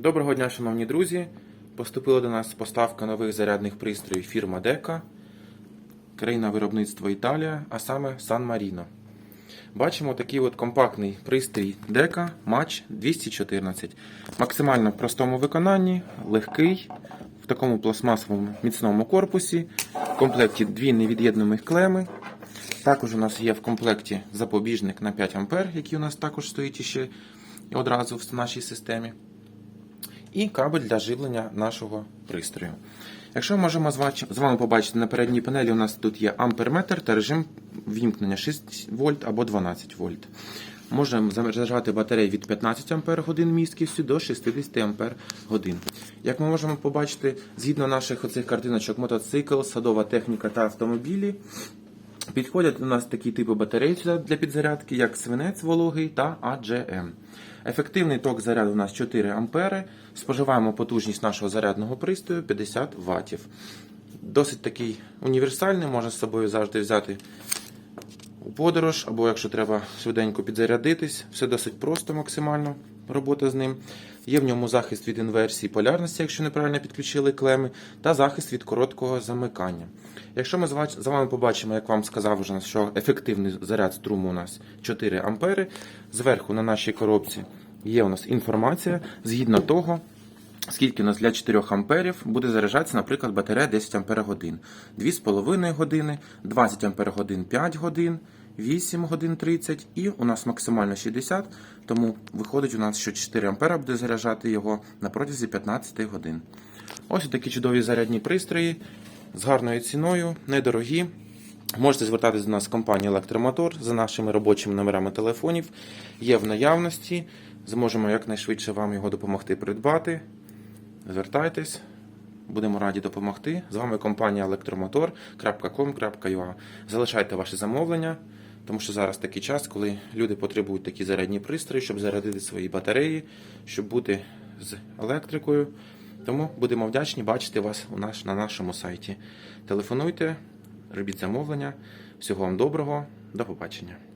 Доброго дня, шановні друзі. Поступила до нас поставка нових зарядних пристроїв фірма Дека, країна виробництва Італія, а саме Сан Маріно. Бачимо такий от компактний пристрій Дека Match 214. Максимально в простому виконанні, легкий, в такому пластмасовому міцному корпусі. В комплекті дві невід'єднаних клеми. Також у нас є в комплекті запобіжник на 5 А, який у нас також стоїть ще одразу в нашій системі і кабель для живлення нашого пристрою. Якщо ми можемо з вами побачити на передній панелі, у нас тут є амперметр та режим вімкнення 6 вольт або 12 вольт. Можемо заряджати батареї від 15 Ах місткістю до 60 Ах. Як ми можемо побачити, згідно наших оцих картиночок, мотоцикл, садова техніка та автомобілі, Підходять у нас такі типи батарей для підзарядки, як свинець вологий та AGM. Ефективний ток заряду у нас 4 ампери. Споживаємо потужність нашого зарядного пристрою 50 Вт. Досить такий універсальний, можна з собою завжди взяти у подорож, або якщо треба швиденько підзарядитись, все досить просто максимально робота з ним. Є в ньому захист від інверсії полярності, якщо неправильно підключили клеми, та захист від короткого замикання. Якщо ми з вами побачимо, як вам сказав вже, що ефективний заряд струму у нас 4 ампери, зверху на нашій коробці є у нас інформація згідно того, Скільки у нас для 4 амперів буде заряджатися, наприклад, батарея 10 ампер годин, 2,5 години, 20 ампер годин 5 годин, 8 годин 30 і у нас максимально 60, тому виходить у нас, що 4 ампера буде заряджати його на протязі 15 годин. Ось такі чудові зарядні пристрої з гарною ціною, недорогі. Можете звертатися до нас в компанію Електромотор за нашими робочими номерами телефонів. Є в наявності. Зможемо якнайшвидше вам його допомогти придбати. Звертайтесь, будемо раді допомогти. З вами компанія електромотор.com.ua. Залишайте ваші замовлення, тому що зараз такий час, коли люди потребують такі зарядні пристрої, щоб зарядити свої батареї, щоб бути з електрикою. Тому будемо вдячні бачити вас у наш, на нашому сайті. Телефонуйте, робіть замовлення. Всього вам доброго, до побачення.